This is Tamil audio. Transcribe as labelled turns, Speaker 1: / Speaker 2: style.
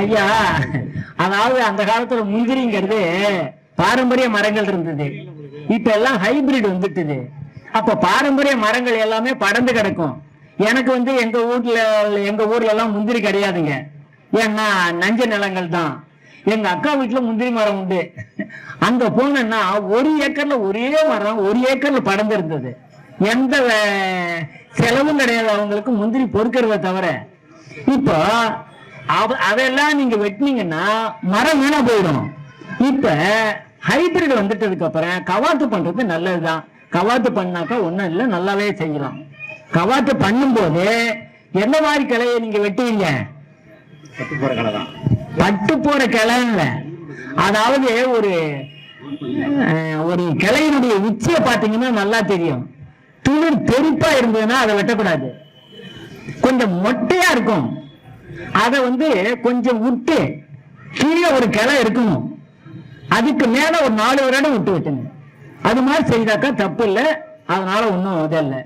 Speaker 1: ஐயா அதாவது அந்த காலத்துல முந்திரிங்கிறது பாரம்பரிய மரங்கள் இருந்தது. இப்ப எல்லாம் ஹைபிரிட் வந்துட்டுது. அப்ப பாரம்பரிய மரங்கள் எல்லாமே படர்ந்து கிடக்கும். எனக்கு வந்து எங்க வீட்டுல எங்க ஊர்ல எல்லாம் முந்திரி கிடையாதுங்க. ஏன்னா நஞ்ச நிலங்கள் தான். எங்க அக்கா வீட்டுல முந்திரி மரம் உண்டு. அங்க போனேன்னா ஒரு ஏக்கர்ல ஒரே மரம் ஒரு ஏக்கர்ல படர்ந்து இருந்தது. எந்த செலவும் கிடையாது அவங்களுக்கு முந்திரி பொறுக்கிறத தவிர. இப்போ அதெல்லாம் நீங்க வெட்டினீங்கன்னா மரம் வீணா போயிடும். இப்ப ஹைபிரிட் வந்துட்டதுக்கு அப்புறம் கவாத்து பண்றது நல்லதுதான். கவாத்து பண்ணாக்கா ஒண்ணும் இல்லை நல்லாவே செய்யலாம். கவாத்து பண்ணும்போது என்ன மாதிரி கிளையை நீங்க வெட்டுவீங்க?
Speaker 2: போற தான்.
Speaker 1: பட்டு போற கிளை இல்ல. அதாவது ஒரு ஒரு கிளையினுடைய உச்சியை பார்த்தீங்கன்னா நல்லா தெரியும். துளிர் பெருப்பா இருந்ததுன்னா அதை வெட்டக்கூடாது. கொஞ்சம் மொட்டையா இருக்கும். அதை வந்து கொஞ்சம் விட்டு கீழே ஒரு கிளை இருக்கணும். அதுக்கு மேல ஒரு நாலு வருடம் விட்டு விட்டுங்க அது மாதிரி செய்தாக்கா தப்பு இல்லை. அதனால ஒன்றும் இது இல்லை.